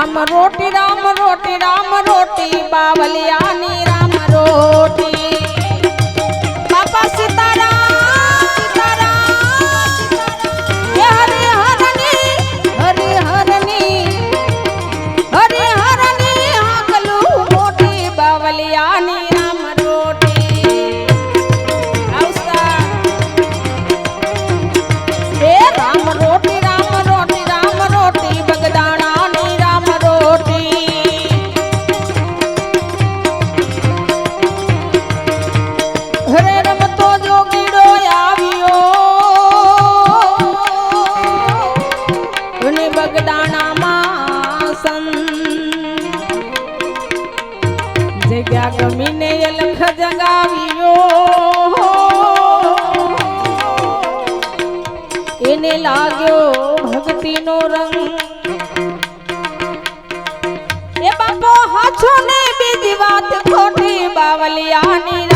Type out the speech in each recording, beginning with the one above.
આમ રોટી રામ રોટી રામ રોટી બાવલિયાની રામ રોટી બગદાણામાં સંત ગમીને લખ જગાવ્યો. એને લાગ્યો ભક્તિનો રંગ. એ બાપો હાછો ને બીજી વાત ખોટી, બાવલિયાની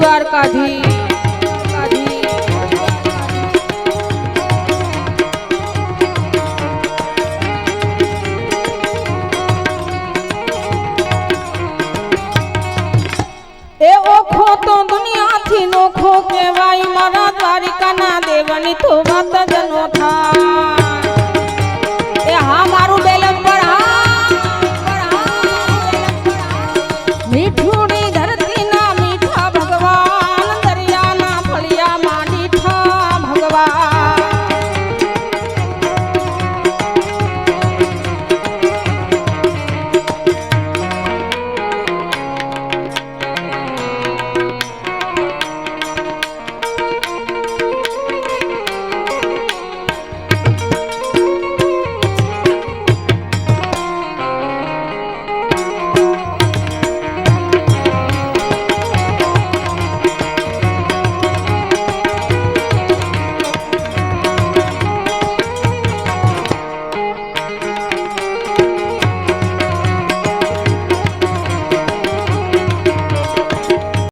દ્વારકાધીશ. તો દુનિયાથી નોખો કહેવાય. મારા દ્વારિકાના દેવાની તો વાત